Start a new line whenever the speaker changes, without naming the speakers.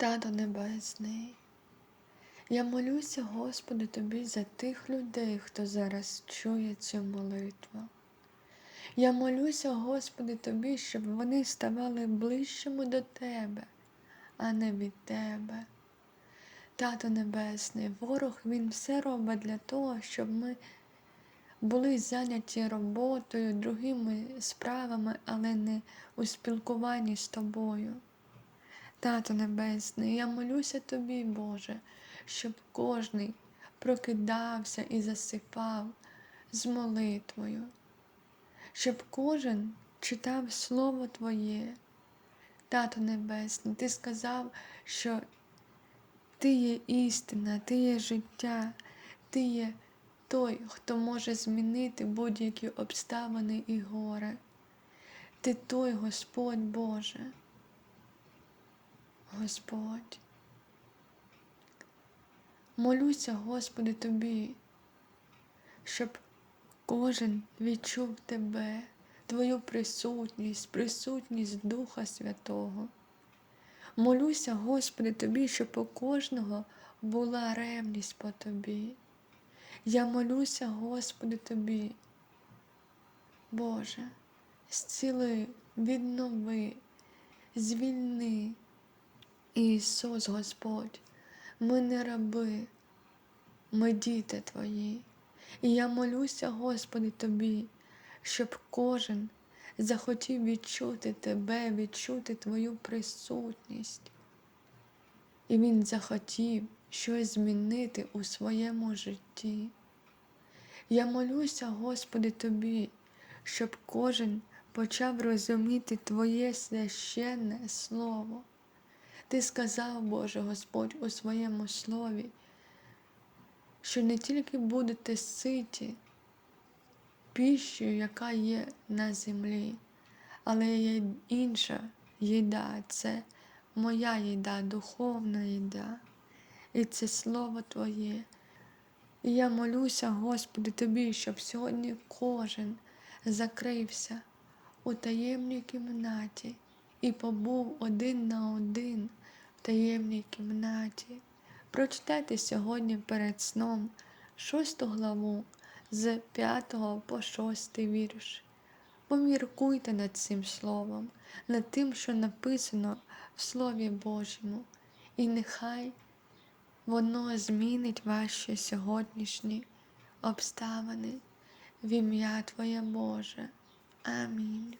Тато Небесний, я молюся, Господи, Тобі за тих людей, хто зараз чує цю молитву. Я молюся, Господи, Тобі, щоб вони ставали ближчими до Тебе, а не від Тебе. Тато Небесний, ворог Він все робить для того, щоб ми були зайняті роботою, другими справами, але не у спілкуванні з тобою. Тато Небесний, я молюся Тобі, Боже, щоб кожний прокидався і засипав з молитвою, щоб кожен читав Слово Твоє. Тато Небесний, Ти сказав, що Ти є істина, Ти є життя, Ти є той, хто може змінити будь-які обставини і горе. Ти той Господь Боже. Господь. Молюся, Господи, Тобі, щоб кожен відчув Тебе, Твою присутність, присутність Духа Святого. Молюся, Господи, Тобі, щоб у кожного була ревність по Тобі. Я молюся, Господи, Тобі, Боже, зціли, віднови, звільни. Ісус Господь, ми не раби, ми діти Твої. І я молюся, Господи, Тобі, щоб кожен захотів відчути Тебе, відчути Твою присутність. І Він захотів щось змінити у своєму житті. Я молюся, Господи, Тобі, щоб кожен почав розуміти Твоє священне Слово. Ти сказав, Боже Господь, у своєму слові, що не тільки будете ситі піщею, яка є на землі, але є інша їда, це моя їда, духовна їда. І це Слово Твоє. І я молюся, Господи, Тобі, щоб сьогодні кожен закрився у таємній кімнаті і побув один на один таємній кімнаті. Прочитайте сьогодні перед сном шосту главу з 5 по 6 вірш. Поміркуйте над цим словом, над тим, що написано в Слові Божому, і нехай воно змінить ваші сьогоднішні обставини в ім'я Твоє Боже. Амінь.